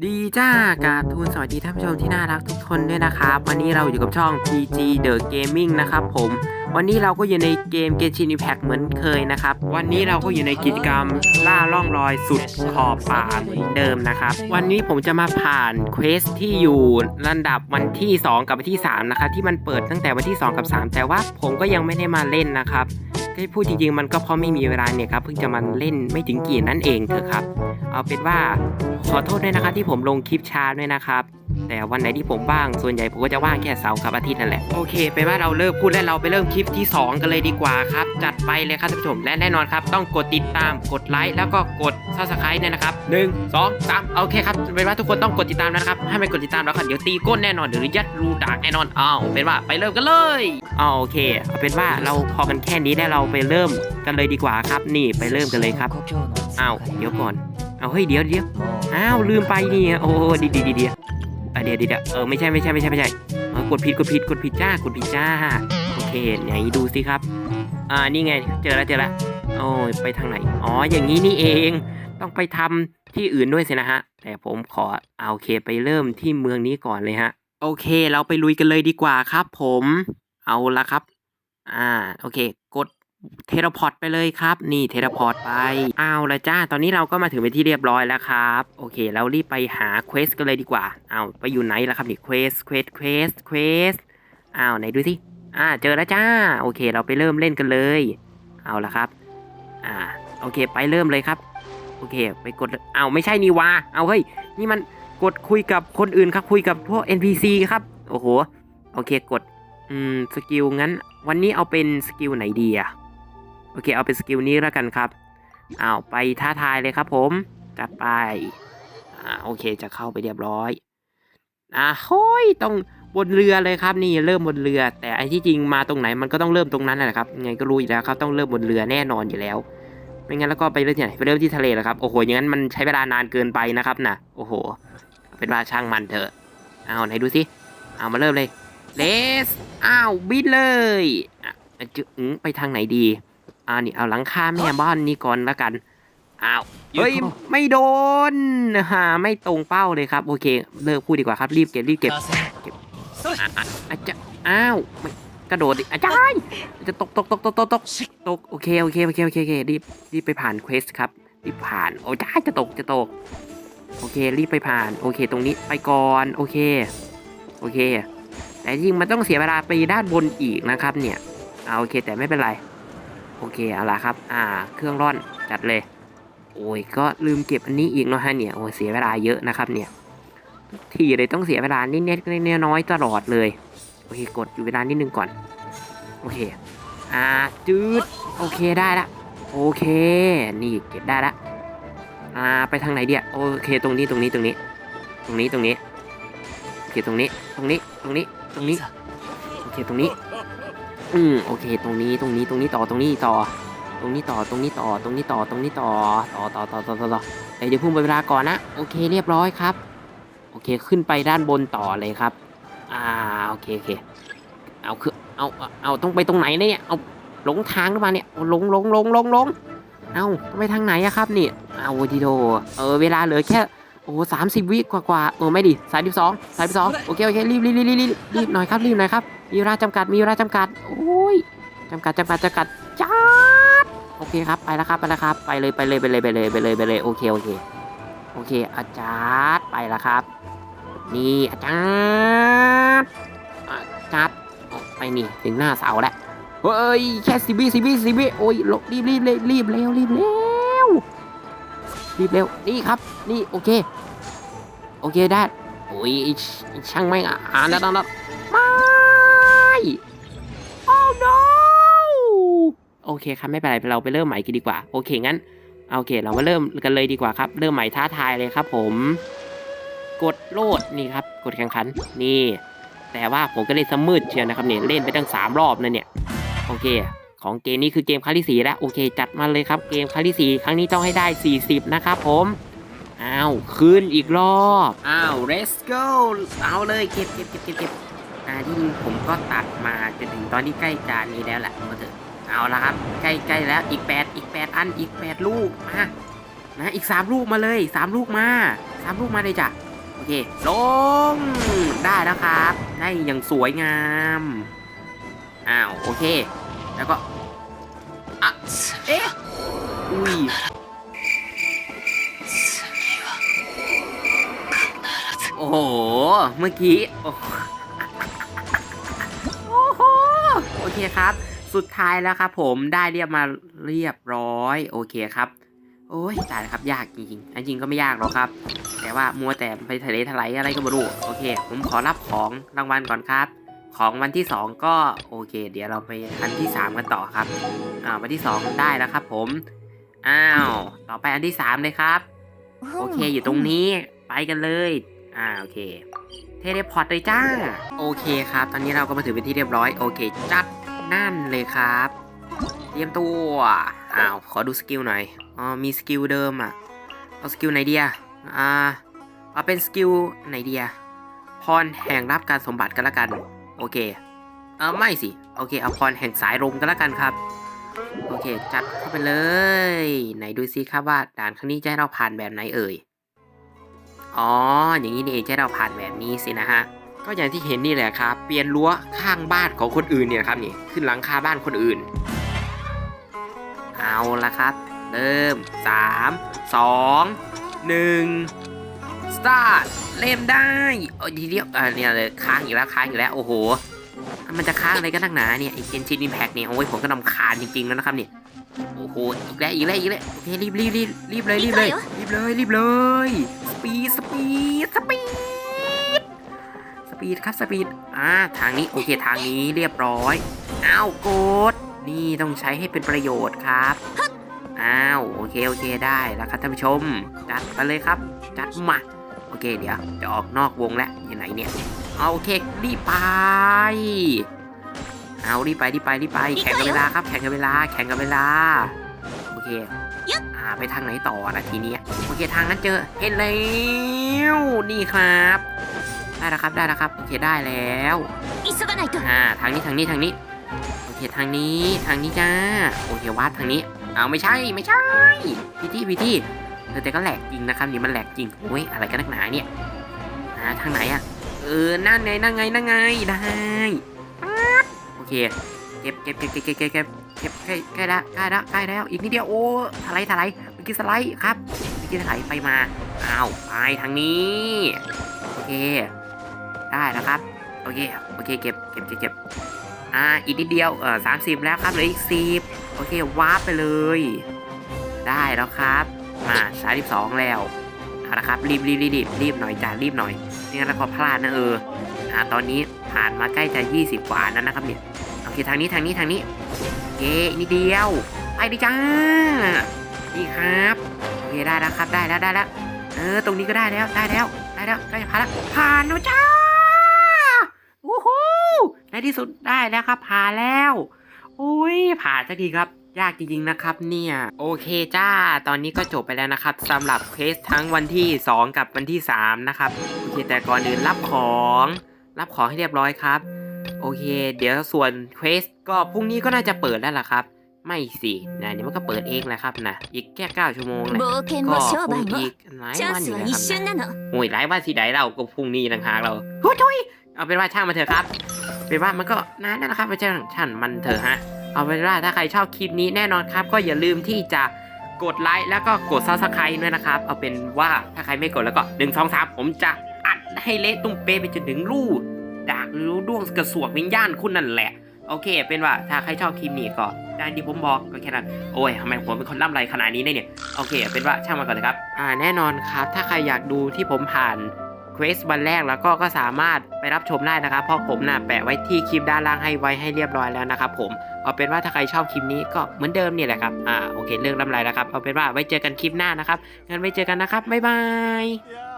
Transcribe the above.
ดีจ้าการทูนสวัสดีท่านผู้ชมที่น่ารักทุกคนด้วยนะครับ วันนี้เราอยู่กับช่อง PG The Gaming นะครับผม วันนี้เราก็อยู่ในเกม Genshin Impact เหมือนเคยนะครับ วันนี้เราก็อยู่ในกิจกรรมล่าล่องรอยสุดขอบป่าเหมือนเดิมนะครับ วันนี้ผมจะมาผ่านเควสที่อยู่ลำดับวันที่ 2 กับวันที่ 3 นะครับ ที่มันเปิดตั้งแต่วันที่ 2 กับ 3 แต่ว่าผมก็ยังไม่ได้มาเล่นนะครับที่พูดจริงๆมันก็เพราะไม่มีเวลาเนี่ยครับเพิ่งจะมาเล่นไม่ถึงกี่นั่นเองเถอะครับ เอาเป็นว่าขอโทษด้วยนะครับที่ผมลงคลิปช้าด้วยนะครับ แต่วันไหนที่ผมว่าง ส่วนใหญ่ผมก็จะว่างแค่เสาร์กับอาทิตย์นั่นแหละ โอเคเป็นว่าเราเลิกพูดและเราไปเริ่มคลิปที่ 2 กันเลยดีกว่าครับ จัดไปเลยครับท่านผู้ชม และแน่นอนครับ ต้องกดติดตาม กดไลค์ แล้วก็กดซับสไครต์เนี่ยนะครับหนึ่งสองสามโอเคครับเป็นว่าทุกคนต้องกดติดตามนะครับ ให้ไม่กดติดตามแล้วครับเดี๋ยวตีก้นแน่นอนหรือยัดรูดากแน่นอนอ้าวเป็นว่าไปเริ่มกันเลยอ้าวโอเคเอาเป็นว่าเราพอกันแค่นี้แล้วเราไปเริ่มกันเลยดีกว่าครับ นี่ไปเริ่มกันเลยครับอ้าวเดี๋ยวก่อนเอาเฮ้ยเดี๋ยวเดี๋ยวอ้าวลืมไปนี่โอ้ดีดีดีดี เดี๋ยวเดี๋ยวเออไม่ใช่ไม่ใช่ไม่ใช่ไม่ใช่กดผิดกดผิดกดผิดจ้ากดผิดจ้าโอเคไหนดูสิครับ อ่านี่ไงเจอแล้วเจอแล้วโอ้ยไปทางไหนอ๋ออย่างนี้นี่เองต้องไปทำที่อื่นด้วยสินะฮะ แต่ผมขอเอาเคไปเริ่มที่เมืองนี้ก่อนเลยฮะ โอเค เราไปลุยกันเลยดีกว่าครับ ผม เอาละครับ อ่า โอเค กด เทเลพอร์ตไปเลยครับ นี่เทเลพอร์ตไปเอาละจ้า ตอนนี้เราก็มาถึงเป็นที่เรียบร้อยแล้วครับ โอเค เรารีบไปหาเควสกันเลยดีกว่าเอาไปอยู่ไหนล่ะครับนี่เควสเควสเควสเควสอ้าวไหนดูสิอ่าเจอแล้วจ้า โอเค เราไปเริ่มเล่นกันเลย เอาละครับ อ่า โอเค ไปเริ่มเลยครับ โอเค ไปกดเอาไม่ใช่นี่วาเอาเฮ้ย นี่มันกดคุยกับคนอื่นครับ คุยกับพวก NPC ครับ โอ้โห โอเค กด อืม สกิลงั้น วันนี้เอาเป็นสกิลไหนดีอะ โอเคเอาเป็นสกิลนี้แล้วกันครับเอาไปท้าทายเลยครับผมจัดไปอ่าโอเคจะเข้าไปเรียบร้อยอ่าโฮ้ยต้องบนเรือเลยครับนี่เริ่มบนเรือ แต่ไอ้ที่จริงมาตรงไหนมันก็ต้องเริ่มตรงนั้นแหละครับยังไงก็รู้อยู่แล้วครับต้องเริ่มบนเรือแน่นอนอยู่แล้ว ไม่งั้นแล้วก็ไปเริ่มที่ไหนไปเริ่มที่ทะเลเหรอครับโอ้โหอย่างนั้นมันใช้เวลานานเกินไปนะครับนะโอ้โห เป็นว่าช่างมันเถอะเอาไหนดูสิเอามาเริ่มเลยเลสอ้าวบินเลยอะจะไปทางไหนดี อ่านี่เอาหลังคาแม่บ้านนี้ก่อนละกันอ้าวเฮ้ยไม่โดนฮาไม่ตรงเป้าเลยครับโอเคเลิกพูดดีกว่าครับรีบเก็บรีบเก็บอะอะอาจจะอ้าวไม่กระโดดดิอาจารย์จะตกตกตกตกตกตกตกโอเคโอเคโอเคโอเคโอเครีบรีบไปผ่านเควสครับรีบผ่านโอ้จ้าจะตกจะตกโอเครีบไปผ่านโอเค ตรงนี้ไปก่อนโอเคโอเค แต่จริงมันต้องเสียเวลาไปด้านบนอีกนะครับเนี่ยเอาโอเคแต่ไม่เป็นไร โอเคเอาละครับ อ่า เครื่องร่อนจัดเลย โอ้ยก็ลืมเก็บอันนี้อีกเนาะฮะเนี่ยโอ้ยเสียเวลาเยอะนะครับเนี่ยทุกทีเลยต้องเสียเวลานิดๆน้อยตลอดเลยโอเคกดอยู่เวลานิดนึงก่อน โอเค อ่าจืดโอเคได้ละโอเคนี่เก็บได้ละอ่าไปทางไหนเดียโอเคตรงนี้ตรงนี้ตรงนี้ ตรงนี้ตรงนี้โอเคตรงนี้ตรงนี้ตรงนี้ตรงนี้โอเคตรงนี้ อืมโอเค ตรงนี้ตรงนี้ตรงนี้ต่อตรงนี้ต่อ ตรงนี้ต่อตรงนี้ต่อตรงนี้ต่อตรงนี้ต่อต่อต่อต่อต่อต่อต่เดี๋ยวพุ่งไปเวลาก่อนนะโอเคเรียบร้อยครับ โอเคขึ้นไปด้านบนต่อเลยครับ อ่าโอเคโอเคเอาคือเอาเอาต้องไปตรงไหนเนี่ยเอาหลงทางหรือเปล่าเนี่ยเอาหลงหลงหลงหลงหลงเอาต้องไปทางไหนอะครับนี่เอาดีโดเออเวลาเหลือแค่โอ้สามสิบวิกว่ากว่าเออไม่ดิสามสิบสองสามสิบสองโอเคโอเครีบรีบรีบรีบรีบหน่อยครับรีบหน่อยครับ มีเวลาจำกัดมีเวลาจำกัดโอ้ยจำกัดจำกัดจำกัดจัดโอเคครับไปแล้วครับไปแล้วครับไปเลยไปเลยไปเลยไปเลยไปเลยไปเลยโอเคโอเคโอเค อาจารย์ไปแล้วครับ นี่อาจารย์อาจารย์ไปนี่ถึงหน้าเสาแล้วเฮ้ยแค่สิบวิสิบวิสิบวิโอ้ยลบรีบรีบรีบรีบเร็วรีบเร็วรีบเร็วนี่ครับนี่โอเค โอเคได้โอ้ยช่างไม่งอ่านแล้วแล้ว โอเคครับไม่เป็นไรเราไปเริ่มใหม่กันดีกว่า โอเคงั้นโอเค เรามาเริ่มกันเลยดีกว่าครับ เริ่มใหม่ท้าทายเลยครับ ผม กดโลดนี่ครับ กดแข่งขันนี่ แต่ว่าผมก็เล่นสมืดเชียวนะครับเนี่ยเล่นไปตั้งสามรอบนะเนี่ยโอเค ของเกมนี้คือเกมครั้งที่สี่แล้วโอเค จัดมาเลยครับเกมครั้งที่สี่ครั้งนี้ต้องให้ได้ 40 นะครับผมอ้าวขึ้นอีกรอบอ้าว let's go เอาเลยเก็บเก็บเก็บเก็บเก็บอ่าที่ผมก็ตัดมาจนถึงตอนที่ใกล้จานนี้แล้วแหละมาเถอะ เอาละครับ ใกล้ใกล้แล้วอีก 8 อีก 8 อันอีก 8 ลูกมานะอีก 3 ลูกมาเลย 3 ลูกมาสามลูกมาเลยจ้ะโอเคลงได้แล้วครับ ได้อย่างสวยงามอ้าวโอเค แล้วก็อะเอ๊ะอุ้ยโอ้โห เมื่อกี้ โอ้โห โอเคครับ สุดท้ายแล้วครับผมได้เรียบมาเรียบร้อย โอเคครับ โอ้ยตายครับยากจริงๆอันจริงก็ไม่ยากหรอกครับ แต่ว่ามัวแต่ไปทะเลทลายอะไรก็ไม่รู้โอเค ผมขอรับของรางวัลก่อนครับ ของวันที่ 2 ก็โอเค เดี๋ยวเราไปอันที่ 3 กันต่อครับอ่าวันที่ 2 ได้แล้วครับผมอ้าวต่อไปอันที่ 3 เลยครับ โอเคอยู่ตรงนี้ไปกันเลยอ่าโอเคเทเลพอร์ตเลยจ้า โอเคครับ ตอนนี้เราก็มาถึงเป็นที่เรียบร้อย โอเค จัด นั่นเลยครับเตรียมตัว อ้าว ขอดูสกิลหน่อย อ๋อ มีสกิลเดิมอะ เอาสกิลไหนเดีอะอ่า เอาเป็นสกิลไหนเดีอะพรแห่งรับการสมบัติกันละกัน โอเค เออไม่สิ โอเค เอาพรแห่งสายลมกันละกันครับ โอเค จัดเข้าไปเลย ไหนดูซิครับว่าด่านครั้งนี้จะให้เราผ่านแบบไหนเอ่ย อ๋อ อย่างนี้นี่เองจะให้เราผ่านแบบนี้สินะฮะ ก็อย่างที่เห็นนี่แหละครับเปลี่ยนรั้วข้างบ้านของคนอื่นเนี่ยครับนี่ขึ้นหลังคาบ้านคนอื่น เอาละครับ เริ่ม 3 2 1 start เล่มได้โอ้ยทีเดียวอ่าเนี่ยเลยค้างอีกแล้วค้างอีกแล้วโอ้โห มันจะค้างอะไรกันนักหนาเนี่ยไอเกนชินอิมแพกเนี่ยโอ้ยผมก็นำคาญจริงๆแล้วนะครับเนี่ยโอ้โหอีกแล้วอีกแล้วอีกแล้วโอเครีบรีบรีบรีบเลยรีบเลยรีบเลยรีบเลยสปีดสปีดสปีด ปีดครับสปีดอ่าทางนี้โอเคทางนี้เรียบร้อยอ้าวกดนี่ต้องใช้ให้เป็นประโยชน์ครับอ้าวโอเคโอเคได้แล้วครับท่านผู้ชม จัดไปเลยครับ จัดมาโอเคเดี๋ยวจะออกนอกวงแล้วอยู่ไหนเนี่ยเอาเครีบไปเอารีบไปรีบไปรีบไป แข่งกับเวลาครับ แข่งกับเวลา แข่งกับเวลาโอเคอ่าไปทางไหนต่อนะทีเนี้ยโอเคทางนั้นเจอเห็นแล้วนี่ครับ ได้แล้วครับได้แล้วครับโอเคได้แล้วอ่าทางนี้ทางนี้ทางนี้โอเคทางนี้ทางนี้จ้าโอเควัดทางนี้เอาไม่ใช่ไม่ใช่พี่ที่พี่ที่แต่ก็แหลกจริงนะครับนี่มันแหลกจริงโอ้ยอะไรกันนักหนาเนี่ยอ่าทางไหนอะเออนั่นไงนั่นไงนั่นไงได้โอเคเก็บเก็บเก็บเก็บเก็บเก็บเก็บใกล้ใกล้ละใกล้ละใกล้แล้วอีกนิดเดียวโอ้ถลายถลายเมื่อกี้สไลด์ครับเมื่อกี้ถลายไปมาอ้าวไปทางนี้โอเค ได้แล้วครับ โอเค โอเค เก็บ เก็บ เก็บ อ่า อีกนิดเดียว เออสามสิบแล้วครับ เหลืออีกสิบโอเควาร์ปไปเลย ได้แล้วครับ มาสามสิบสองแล้วเอาละครับ รีบรีบรีบรีบรีบหน่อยจ้ารีบหน่อยไม่งั้นเราก็พลาดนะเออ อ่า ตอนนี้ผ่านมาใกล้จะยี่สิบกว่าแล้วนะครับเนี่ย โอเค ทางนี้ ทางนี้ ทางนี้เคอีกนิดเดียว ไปดิจ้านี่ครับโอเคได้แล้วครับ ได้แล้ว ได้แล้ว เออ ตรงนี้ก็ได้แล้ว ได้แล้ว ได้แล้วใกล้จะผ่านแล้วผ่านแล้วจ้า ในที่สุดได้แล้วครับผ่าแล้วอุ้ยผ่าสักทีครับ ยากจริงๆนะครับ เนี่ย โอเคจ้า ตอนนี้ก็จบไปแล้วนะครับสำหรับเควสทั้งวันที่ 2 กับวันที่ 3 นะครับโอเคแต่ก่อนอื่นรับของ รับของให้เรียบร้อยครับ โอเค เดี๋ยวส่วนเควสก็พรุ่งนี้ก็น่าจะเปิดแล้วล่ะครับไม่สินะเดี๋ยวมันก็เปิดเองแหละครับนะอีกแค่เก้าชั่วโมงนะก็พรุ่งนี้หลายวันอยู่นะครับนะโอ้ยหลายวันสิไดเราก็พรุ่งนี้ต่างหากเราโอ้ยเอาเป็นว่าช่างมาเถอะครับ เป็นว่ามันก็นานแล้วนะครับไม่ใช่ช่างมันเถอะฮะ เอาเป็นว่าถ้าใครชอบคลิปนี้แน่นอนครับ ก็อย่าลืมที่จะกดไลค์แล้วก็กดซับสไครต์ด้วยนะครับ เอาเป็นว่าถ้าใครไม่กดแล้วก็หนึ่งสองสามผมจะอัดให้เละตุ้มเป๊ไปจนถึงลูกดากหรือด้วงกระสวกวิญญาณคุณนั่นแหละ โอเค เป็นว่าถ้าใครชอบคลิปนี้ก็ได้ที่ผมบอกก็แค่นั้นโอ้ยทำไมผมเป็นคนล่ำไรขนาดนี้เนี่ยโอเค เป็นว่าช่างมันก่อนเลยครับ อ่าแน่นอนครับ ถ้าใครอยากดูที่ผมผ่าน เควสวันแรกแล้วก็ก็สามารถไปรับชมได้นะครับ เพราะผมน่ะแปะไว้ที่คลิปด้านล่างให้ไว้ให้เรียบร้อยแล้วนะครับผมเอาเป็นว่าถ้าใครชอบคลิปนี้ก็เหมือนเดิมเนี่ยแหละครับอ่าโอเคเรื่องลำไรแล้วครับเอาเป็นว่าไว้เจอกันคลิปหน้านะครับงั้นไว้เจอกันนะครับบ๊ายบาย Yeah.